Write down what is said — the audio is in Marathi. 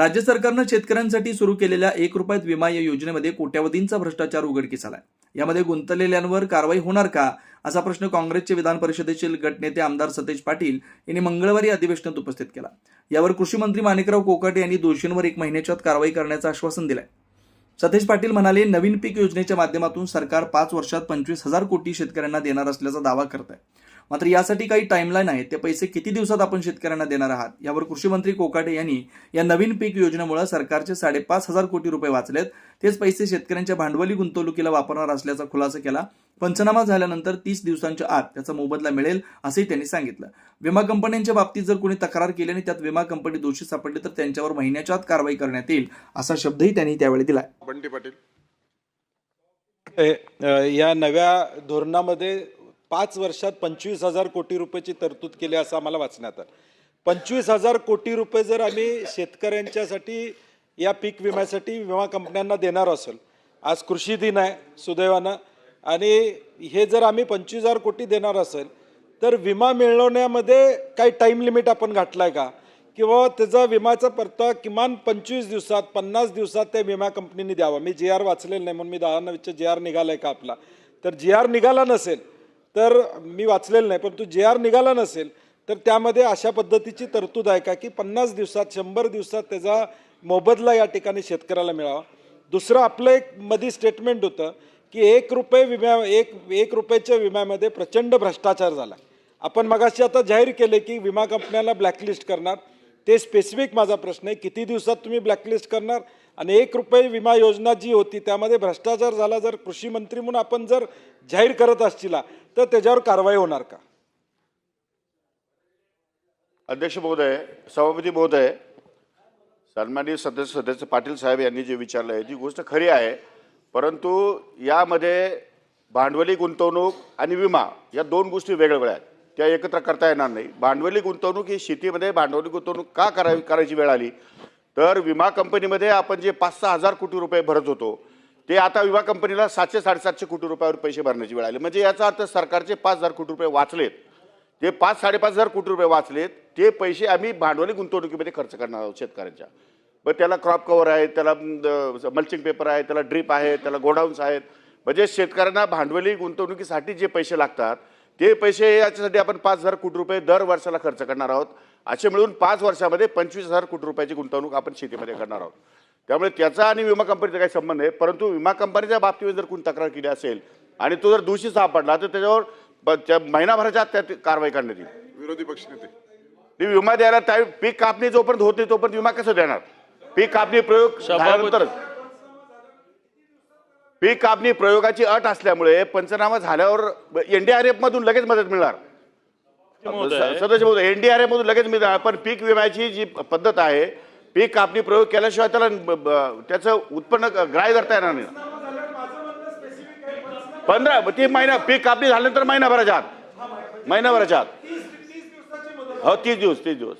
राज्य सरकारनं शेतकऱ्यांसाठी सुरू केलेल्या एक रुपयात विमा या योजनेमध्ये कोट्यावधींचा भ्रष्टाचार उघडकीस आलाय. यामध्ये गुंतलेल्यांवर कारवाई होणार का? असा प्रश्न काँग्रेसचे विधान परिषदेचे गटनेते आमदार सतेज पाटील यांनी मंगळवारी अधिवेशनात उपस्थित केला. यावर कृषी मंत्री माणिकराव कोकाटे यांनी दोषींवर एक महिन्याच्या कारवाई करण्याचं आश्वासन दिलंय. सतेज पाटील म्हणाले नवीन पीक योजनेच्या माध्यमातून सरकार पाच वर्षात पंचवीस हजार कोटी शेतकऱ्यांना देणार असल्याचा दावा करत आहे मात्र यासाठी काही टाइमलाईन आहे ते पैसे किती दिवसात आपण शेतकऱ्यांना देणार आहात? यावर कृषी मंत्री कोकाटे यांनी या नवीन पीक योजनेमुळे सरकारचे साडेपाच हजार कोटी रुपये वाचलेत. तेच पैसे शेतकऱ्यांच्या भांडवली गुंतवणुकीला वापरणार असल्याचा खुलासा केला. पंचनामा झाल्यानंतर तीस दिवसांच्या आत त्याचा मोबदला मिळेल असंही त्यांनी सांगितलं. विमा कंपन्यांच्या बाबतीत जर कोणी तक्रार केली आणि त्यात विमा कंपनी दोषी सापडली तर त्यांच्यावर महिन्याच्या आत कारवाई करण्यात येईल असा शब्दही त्यांनी त्यावेळी दिला बंटी पाटील. या नव्या धोरणामध्ये पाच वर्षात पंचवीस हजार कोटी रुपयाची तरतूद केली असं आम्हाला वाचण्यात आलं. पंचवीस हजार कोटी रुपये जर आम्ही शेतकऱ्यांच्यासाठी या पीक विम्यासाठी विमा कंपन्यांना देणार असेल आज कृषी दिन आहे सुदैवानं आणि हे जर आम्ही पंचवीस हजार कोटी देणार असेल तर विमा मिळवण्यामध्ये काही टाईम लिमिट आपण घातला आहे का? किंवा त्याचा विमाचा परतावा किमान पंचवीस दिवसात पन्नास दिवसात त्या विमा कंपनीने द्यावा? मी जी आर वाचलेलं नाही म्हणून मी दहा नवीच्या जी आर निघाला आहे का आपला? तर जी आर निघाला नसेल तर मी वाचलेलं नाही परंतु जे आर निघाला नसेल तर त्यामध्ये अशा पद्धतीची तरतूद आहे का की पन्नास दिवसात शंभर दिवसात त्याचा मोबदला या ठिकाणी शेतकऱ्याला मिळावा? दुसरं आपलं एक मधी स्टेटमेंट होतं की एक रुपये विम्या एक एक रुपयाच्या विम्यामध्ये प्रचंड भ्रष्टाचार झाला. आपण मगाशी आता जाहीर केले की विमा कंपन्याला ब्लॅकलिस्ट करणार. ते स्पेसिफिक माझा प्रश्न आहे किती दिवसात तुम्ही ब्लॅकलिस्ट करणार? आणि एक रुपये विमा योजना जी होती त्यामध्ये भ्रष्टाचार झाला जर कृषी मंत्री म्हणून आपण जर जाहीर करत असतील तर त्याच्यावर कारवाई होणार का? अध्यक्ष महोदय सभापती महोदय सन्माननीय सदस्य सदस्य पाटील साहेब यांनी जे विचारलं आहे ती गोष्ट खरी आहे. परंतु यामध्ये भांडवली गुंतवणूक आणि विमा या दोन गोष्टी वेगवेगळ्या आहेत. त्या एकत्र करता येणार नाही. भांडवली गुंतवणूक ही शेतीमध्ये भांडवली गुंतवणूक का करावी करायची वेळ आली? तर विमा कंपनीमध्ये आपण जे पाच सहा हजार कोटी रुपये भरत होतो ते आता विमा कंपनीला सातशे साडेसातशे कोटी रुपयावर पैसे भरण्याची वेळ आली. म्हणजे याचा अर्थ सरकारचे पाच हजार कोटी रुपये वाचलेत. ते पाच साडेपाच हजार कोटी रुपये वाचलेत ते पैसे आम्ही भांडवली गुंतवणुकीमध्ये खर्च करणार आहोत शेतकऱ्यांच्या. मग त्याला क्रॉप कव्हर आहे त्याला मल्चिंग पेपर आहे त्याला ड्रीप आहे त्याला गोडाऊन्स आहेत. म्हणजे शेतकऱ्यांना भांडवली गुंतवणुकीसाठी जे पैसे लागतात ते पैसे याच्यासाठी आपण पाच हजार कोटी रुपये दर वर्षाला खर्च करणार आहोत. असे मिळून पाच वर्षामध्ये पंचवीस हजार कोटी रुपयाची गुंतवणूक आपण शेतीमध्ये करणार आहोत. त्यामुळे त्याचा आणि विमा कंपनीचा काही संबंध आहे परंतु विमा कंपनीच्या बाबतीत जर कोणी तक्रार केली असेल आणि तो जर दोषी सापडला तर त्याच्यावर महिनाभराच्या त्यात कारवाई करण्यात येईल. विरोधी पक्षनेते ती विमा द्यायला त्या पीक कापणी जोपर्यंत होत तोपर्यंत विमा कसं देणार? पीक कापणी प्रयोग पीक कापणी प्रयोगाची अट असल्यामुळे पंचनामा झाल्यावर एनडीआरएफ मधून लगेच मदत मिळणार. सदस्य महोदय एनडीआरएफ मधून लगेच मिळणार पण पीक विम्याची जी पद्धत आहे पीक कापणी प्रयोग केल्याशिवाय त्याला त्याचं उत्पन्न ग्राह्य धरता येणार नाही. पंधरा ती महिना पीक कापणी झाल्यानंतर महिनाभराच्या आत. महिनाभराच्या आत. हो तीस दिवस तीस दिवस.